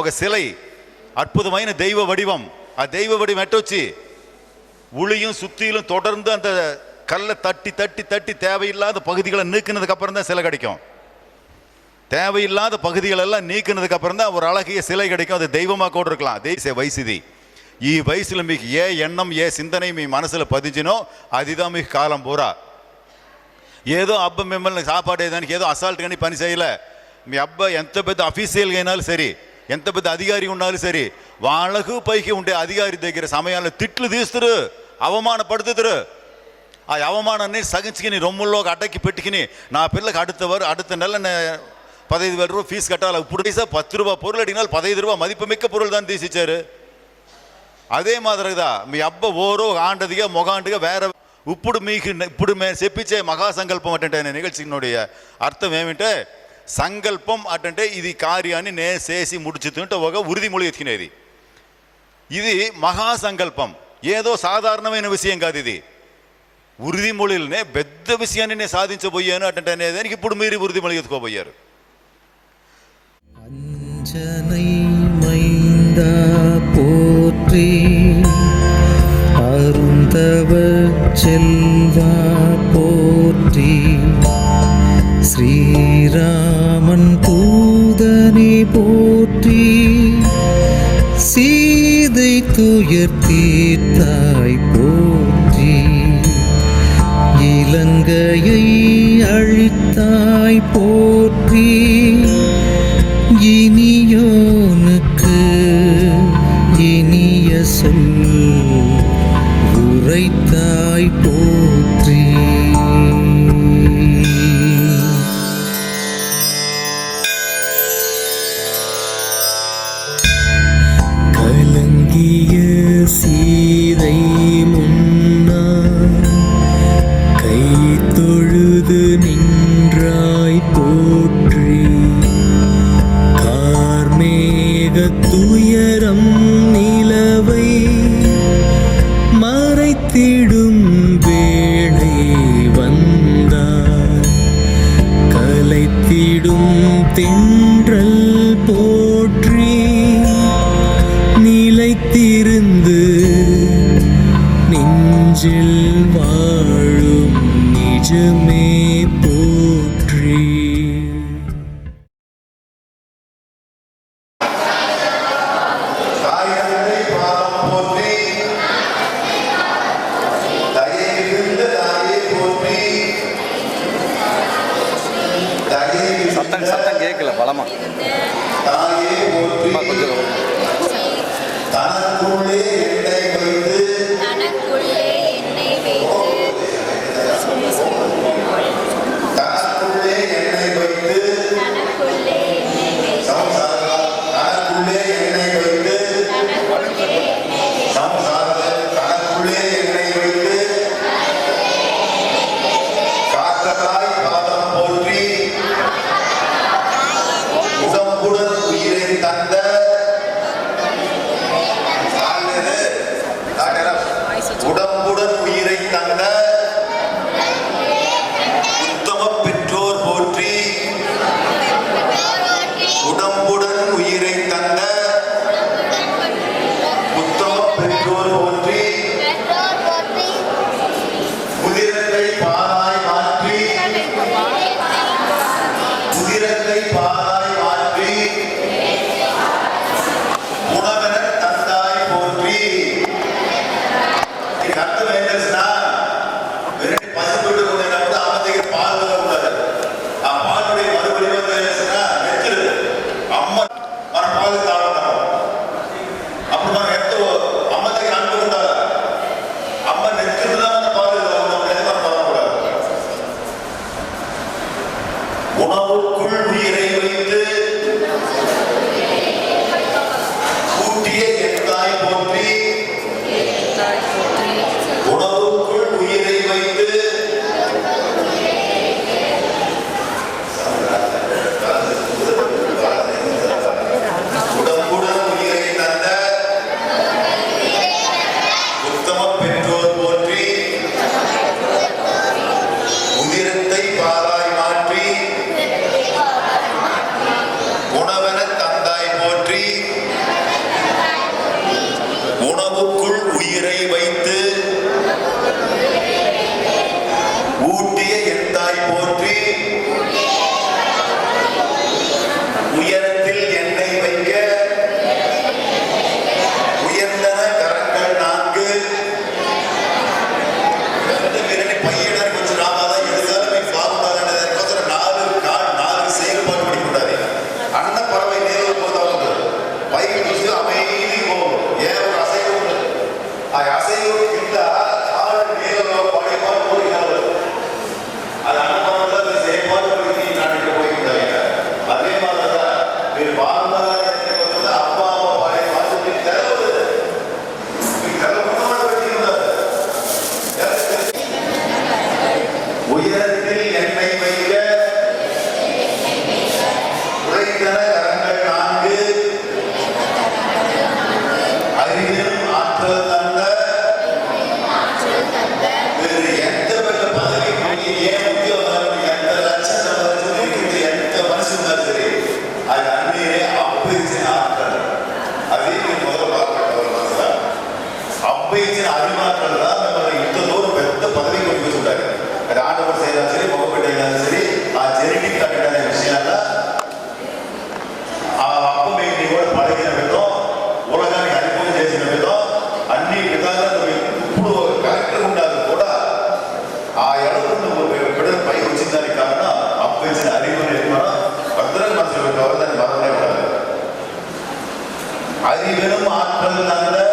ஒரு சிலை அற்புதமான தெய்வ வடிவம் அது தெய்வ வடிவம் எட்டோச்சு உளியும் சுத்தியிலும் தொடர்ந்து அந்த கல்லை தட்டி தட்டி தட்டி தேவையில்லாத பகுதிகளை நீக்கினதுக்கு அப்புறம் தான் சிலை கிடைக்கும் தேவையில்லாத பகுதிகள் எல்லாம் நீக்கினதுக்கு அப்புறம் தான் ஒரு அழகிய சிலை கிடைக்கும் அது தெய்வமாக கூட இருக்கலாம் தேசிய வைசிதி ஈ வயசுல மிக ஏ எண்ணம் ஏ சிந்தனை மீ மனசில் பதிஞ்சினோ அதுதான் மிக காலம் பூரா ஏதோ అబ్బ మిమ్మల్ని சாப்பாடு ஏதோ அசால்ட் కానీ பணி செய்யலை மீ அப்ப எந்த பெற்ற அஃபீஷியல் అయినా சரி எந்த பத்தி அதிகாரி உண்டாலும் சரி வாழகு பைக்கு உண்டே அதிகாரி தேய்க்கிற சமயம் திட்டு தீஸ்துரு அவமானப்படுத்துதுரு அவமான சகிச்சுக்கி நீ ரொம்ப லோக அடக்கி பெட்டுக்கினி நான் பிள்ளைக்கு அடுத்த வரும் அடுத்த நல்ல பதினைது வேறு ரூபா ஃபீஸ் கட்டால இப்படிசா பத்து ரூபா பொருள் அடினால் பதினைது ரூபா மதிப்பு மிக்க பொருள் தான் தீசிச்சாரு அதே மாதிரி தான் எப்போ ஓரோ ஆண்டதிக முகாண்டுக வேற இப்படு மீக இப்படு செப்பிச்சே மகா சங்கல்பம் நிகழ்ச்சியினுடைய அர்த்தம் ஏமிட்டு సంకల్పం అటంటే ఇది కార్యాన్ని నే చేసి ముడుచుతుంటే ఒక ఉరిదిమొళి ఎత్తుకునేది ఇది మహాసంకల్పం ఏదో సాధారణమైన విషయం కాదు ఇది ఉరిదిమొళిలనే పెద్ద విషయాన్ని నేను సాధించబోయాను అటంటే అనేదానికి ఇప్పుడు మీరు ఉరిదిమొళి ఎత్తుకోబోయారు శ్రీరా அவன் தூதனை போற்றி சீதை துயர் தீர்த்தாய் போற்றி இலங்கையை அழித்தாய் போற்றி இனியோனுக்கு இனிய சொல் உரைத்தாய் போ களைத்திடும் வேளை வந்தார் களைத்திடும் தென் pero అబ్బాయి ఇచ్చిన మిమ్మల్ని ఇంత దూరం పెద్ద పదవి కొనుక్కుంటారు అది ఆడపడితే అయినా సరే అయినా సరే ఆ జెనెటిక్ కంటెంట్ విషయాల ఆ అబ్బాయిని కూడా పడగిన విధం ఉలగానికి అనుభవం చేసిన విధం అన్ని విధాలుగా ఇప్పుడు కరెక్ట్గా ఉండాలి కూడా ఆ ఎడకుండా బిడ్డ పైకి వచ్చిన దానికి కారణం అప్పు ఇచ్చిన భద్రంగా మనసులో పెట్టుకోవాలి దాన్ని మరణం అది వినము దాని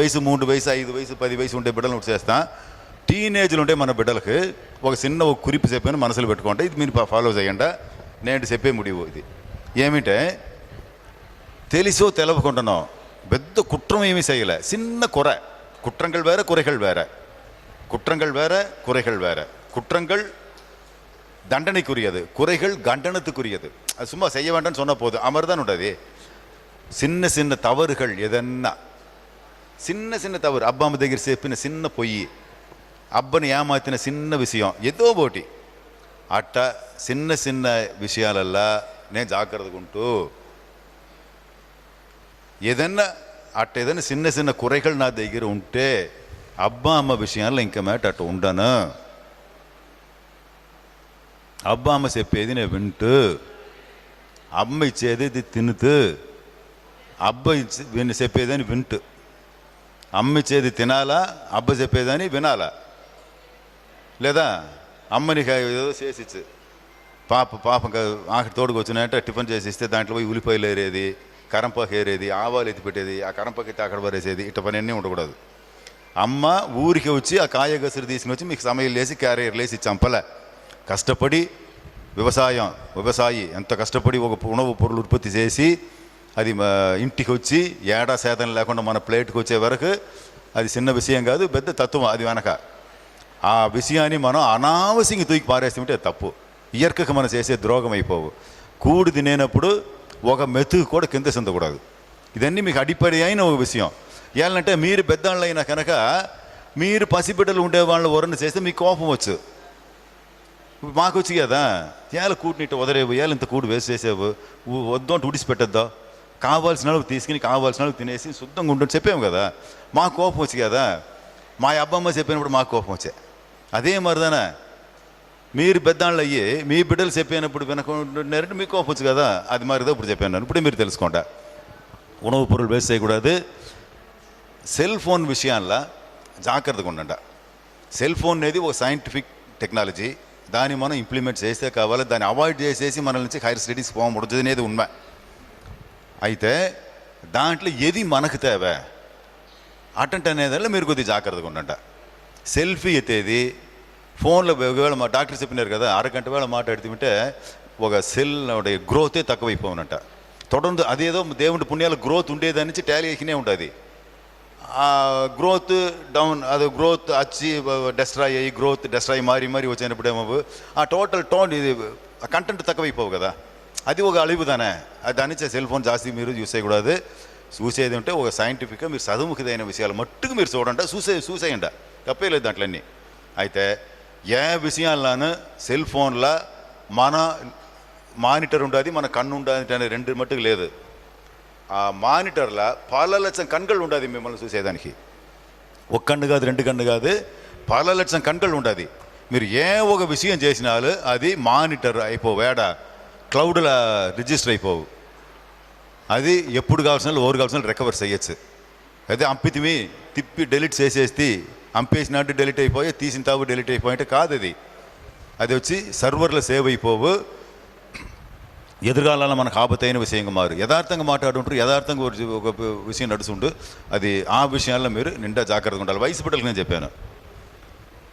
வயசு மூணு வயசு ஐந்து வயசு பதி வயசு உண்டே பிடல் நோட்டு சேர்த்தான் டீனேஜில் உண்டே மன பிடலுக்கு ஒரு சின்ன ஒரு குறிப்பு செப்பேன் மனசில் பெட்டுக்கோண்டே இது மீன் ஃபாலோ செய்யண்டா நேற்று செப்பே முடிவு இது ஏமிட்டே தெளிசோ தெளவு கொண்டனோ பெத்த குற்றமையுமே செய்யலை சின்ன குறை குற்றங்கள் வேற குறைகள் வேற குற்றங்கள் வேறு குறைகள் வேற குற்றங்கள் தண்டனைக்குரியது குறைகள் கண்டனத்துக்குரியது அது சும்மா செய்ய வேண்டாம்னு சொன்ன போது அமர்தான் உண்டது சின்ன சின்ன தவறுகள் எதென்னா சின்ன சின்ன தவறு அப்பாம దగ్గర చెప్పిన చిన్న పొయ్యి అబ్బని ఏమాతిన చిన్న విషయం ఏదో ఒకటి అట్ట చిన్న చిన్న విషయాలల్లా నేను జాగ్రత్తగా ఉంటూ ఏదన్నా అట్ట ఏదైనా చిన్న చిన్న కురైకలు నా దగ్గర ఉంటే అబ్బా అమ్మ విషయాల్లో ఇంకా మేట అట్ట ఉండను అబ్బా అమ్మ చెప్పేది నేను వింటూ అమ్మ ఇచ్చేది తినుతూ అబ్బా ఇచ్చి చెప్పేదని వింటూ అమ్మిచ్చేది తినాలా అబ్బ చెప్పేదని వినాలా లేదా అమ్మని ఏదో చేసిచ్చు పాప పాప ఆఖరి తోడుకు వచ్చినాయంటే టిఫిన్ చేసి ఇస్తే దాంట్లో పోయి ఉల్లిపాయలు ఏరేది కరంపాకు ఏరేది ఆవాలు ఎత్తి పెట్టేది ఆ కరంపాకు ఎత్తి అక్కడ పరేసేది ఇట్ట పని అన్నీ ఉండకూడదు అమ్మ ఊరికి వచ్చి ఆ కాయ గసురు తీసుకుని వచ్చి మీకు సమయం లేసి క్యారియర్ లేసి చంపలే కష్టపడి వ్యవసాయం వ్యవసాయి ఎంత కష్టపడి ఒక ఉణవు పొరులు ఉత్పత్తి చేసి అది ఇంటికి వచ్చి ఏడా శాతం లేకుండా మన ప్లేట్కి వచ్చే వరకు అది చిన్న విషయం కాదు పెద్ద తత్వం అది వెనక ఆ విషయాన్ని మనం అనావశ్యంగా తూకి పారేస్తుంటే తప్పు ఇయర్కకు మనం చేసే ద్రోగం అయిపోవు కూడు తినేనప్పుడు ఒక మెతుకు కూడా కింద చెందకూడదు ఇదన్నీ మీకు అడిపడి అయిన ఒక విషయం ఏళ్ళంటే మీరు పెద్దవాళ్ళు అయినా కనుక మీరు పసిబిడ్డలు ఉండే వాళ్ళు వరణ చేస్తే మీకు కోపం వచ్చు మాకు వచ్చి కదా ఏళ్ళ కూడినిట్టు వదలేవు ఏళ్ళ ఇంత కూడు వేసేసేవు చేసేవు వద్దు అంటే ఉడిసిపెట్టద్దా కావాల్సిన వాళ్ళకి తీసుకుని కావాల్సిన వాళ్ళకి తినేసి శుద్ధంగా ఉంటుంది చెప్పాము కదా మా కోపం వచ్చి కదా మా అబ్బమ్మ చెప్పినప్పుడు మా కోపం వచ్చే అదే మరదనా మీరు పెద్దాళ్ళు అయ్యి మీ బిడ్డలు చెప్పినప్పుడు వినకుంటున్నారంటే మీకు కోపం వచ్చు కదా అది మారిదో ఇప్పుడు చెప్పాను ఇప్పుడు మీరు తెలుసుకోండి ఉణవు పొరులు వేస్ట్ చేయకూడదు సెల్ ఫోన్ విషయాల్లో జాగ్రత్తగా ఉండండి సెల్ ఫోన్ అనేది ఒక సైంటిఫిక్ టెక్నాలజీ దాన్ని మనం ఇంప్లిమెంట్ చేస్తే కావాలి దాన్ని అవాయిడ్ చేసేసి మనల్ని నుంచి హైయర్ స్టడీస్ పోవడం అనేది ఉన్మే అయితే దాంట్లో ఏది మనకు తేవే అటెంట్ అనేదానిలో మీరు కొద్దిగా జాగ్రత్తగా ఉండండి సెల్ఫీ ఎత్తేది ఫోన్లో ఒకవేళ మా డాక్టర్ చెప్పినారు కదా అరగంట వేళ మాట్లాడుతుంటే ఒక సెల్ గ్రోతే తక్కువైపోవునంట தொடர்ந்து దేవుడి పుణ్యాల గ్రోత్ ఉండేది க்ரோத் உண்டேதானிச்சு டேலியேஷனே உண்டாது గ్రోత్ డౌన్ అది గ్రోత్ వచ్చి డెస్ట్రాయ్ అయ్యి గ్రోత్ డెస్ట్రాయ్ మారి మారి ఏమో ఆ టోటల్ టోన్ ఇది కంటెంట్ తక్కువైపోవు కదా అది ఒక అలిపు దానే దాని నుంచి సెల్ ఫోన్ జాస్తి మీరు యూస్ చేయకూడదు చూస్ ఏదంటే ఒక సైంటిఫిక్గా మీరు చదువుముఖిదైన విషయాలు మట్టుకు మీరు చూడండి చూసే చూసేయండి తప్పే లేదు దాంట్లన్నీ అయితే ఏ విషయాల్లోనూ సెల్ ఫోన్లో మన మానిటర్ ఉండదు మన కన్ను ఉండదు అనే రెండు మట్టుకు లేదు ఆ మానిటర్లో పాల లక్షం కన్నులు ఉండదు మిమ్మల్ని చూసేదానికి ఒక కన్ను కాదు రెండు కన్ను కాదు పాల లక్షం కన్నులు ఉండదు మీరు ఏ ఒక విషయం చేసినాలు అది మానిటర్ అయిపో వేడా క్లౌడ్ల రిజిస్టర్ అయిపోవు అది ఎప్పుడు కావాల్సిన ఓరు కావాల్సిన రికవర్ చేయొచ్చు అయితే అంపితిమి తిప్పి డెలిట్ చేసేసి అంపేసినట్టు డెలిట్ అయిపోయి తీసిన తావు డెలిట్ అయిపోయింటే కాదు అది అది వచ్చి సర్వర్లు సేవ్ అయిపోవు ఎదురుగాలలో మనకు ఆపతైన విషయంగా మారు యథార్థంగా మాట్లాడుంటారు యథార్థంగా ఒక విషయం నడుచుంటూ అది ఆ విషయాల్లో మీరు నిండా జాగ్రత్తగా ఉండాలి వయసు బిడ్డలకు నేను చెప్పాను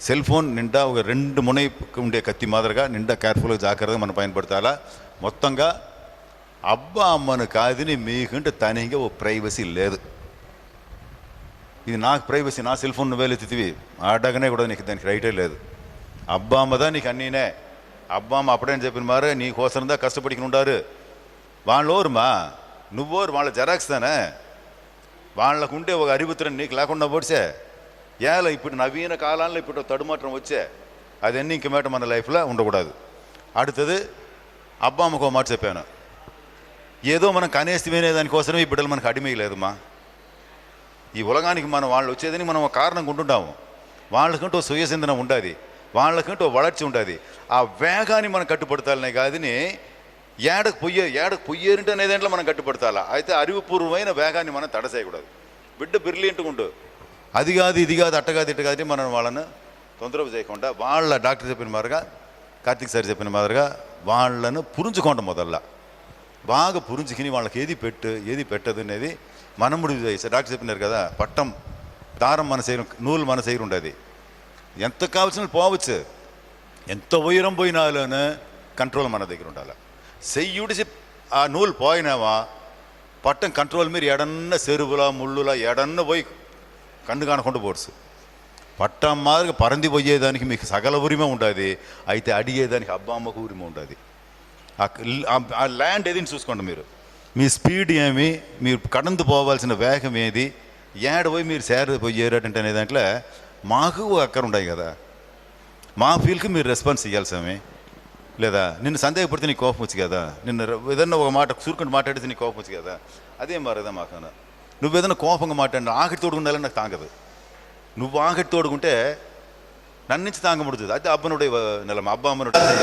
సెల్ఫోన్ నిండా ఒక రెండు మునై ఉండే కత్తి మాదిరిగా నిండా కేర్ఫుల్గా జాగ్రత్తగా మనం పయనపడతాలా మొత్తంగా అబ్బా అమ్మను కాదని మీకంటే తనిగా ఓ ప్రైవసీ లేదు ఇది నాకు ప్రైవసీ నా సెల్ ఫోన్ నువ్వే ఎత్తివి ఆడగానే కూడా నీకు దానికి రైటే లేదు అబ్బా అమ్మదా నీకు అన్నీనే అబ్బా అమ్మ అప్పుడేం చెప్పిన మారు నీ కోసందా కష్టపడికినుండారు వాళ్ళు ఓరుమా నువ్వోరు వాళ్ళ జెరాక్స్ తానే వాళ్ళకుండే ఒక అరిపుత్రం నీకు లేకుండా పొడిసే ఇప్పుడు నవీన நவீன ఇప్పుడు తడుమాటం వచ్చే అది அது ఇంక இங்கமேட்ட మన లైఫ్లో ఉండకూడదు అడుతుంది అబ్బా ఒక మాట చెప్పాను ఏదో మనం కనేసి వినే దానికోసమే ఈ బిడ్డలు మనకు అడిమేయలేదుమా ఈ ఉలగానికి మనం వాళ్ళు వచ్చేదని మనం ఒక కారణం ఉంటుంటాము వాళ్ళకంటూ సుయసింధన ఉండదు వాళ్ళకంటూ వళర్చి ఉండాలి ఆ వేగాన్ని మనం కట్టుపడతాలనే కాదని ఏడకు పొయ్యి ఏడకు పొయ్యేరుంటే అనే దాంట్లో మనం కట్టుపడతాలా అయితే అరివుపూర్వమైన వేగాన్ని మనం తడసేయకూడదు బిడ్డ బిర్లీ ఇంటుకుంటూ అది కాదు ఇది కాదు అట్టగాది కాదు ఇట్ట కాదు మనం వాళ్ళను తొందరపు చేయకుండా వాళ్ళ డాక్టర్ చెప్పిన మాదిరిగా కార్తిక్ సార్ చెప్పిన మాదిరిగా వాళ్ళను పురించుకోండి మొదల్లా బాగా పురించుకుని వాళ్ళకి ఏది పెట్టు ఏది పెట్టదు అనేది మనం చేసి డాక్టర్ చెప్పినారు కదా పట్టం దారం మన శరీరం నూలు మన శరీరం ఉండదు ఎంత కావాల్సిన పోవచ్చు ఎంత ఉయరం పోయినాలోను కంట్రోల్ మన దగ్గర ఉండాలి సెయ్యుడిసి ఆ నూలు పోయినావా పట్టం కంట్రోల్ మీరు ఎడన్న చెరువులా ముళ్ళులా ఎడన్న పోయి కన్ను కానకుండా పోర్సు పట్టం మాదిరి పరంది పోయేదానికి మీకు సగల ఉరిమ ఉంటుంది అయితే అడిగేదానికి అబ్బామ్మకు ఉరిమ ఉంటుంది ఆ ల్యాండ్ ఏదని చూసుకోండి మీరు మీ స్పీడ్ ఏమి మీరు కడందు పోవాల్సిన వేగం ఏది ఏడ పోయి మీరు సేర పోయి చేరేటంటే అనే దాంట్లో మాకు అక్కడ ఉన్నాయి కదా మా ఫీల్కి మీరు రెస్పాన్స్ ఇవ్వాలి స్వామి లేదా నిన్ను సందేహపడితే నీకు కోపం వచ్చు కదా నిన్ను ఏదన్నా ఒక మాట చూరుకుంటూ మాట్లాడితే నీకు కోపం వచ్చు కదా అదేం మారదా మాకన్నా நுவ்வு எதனா கோபங்க மாட்டேன் ஆகட்டோடு நல்ல எனக்கு தாங்குது நுவ்வு ஆகட்டோடு கொண்டே நன்னிச்சு தாங்க முடிஞ்சது அது அப்பனுடைய நிலைமை அப்பா அம்மனுடைய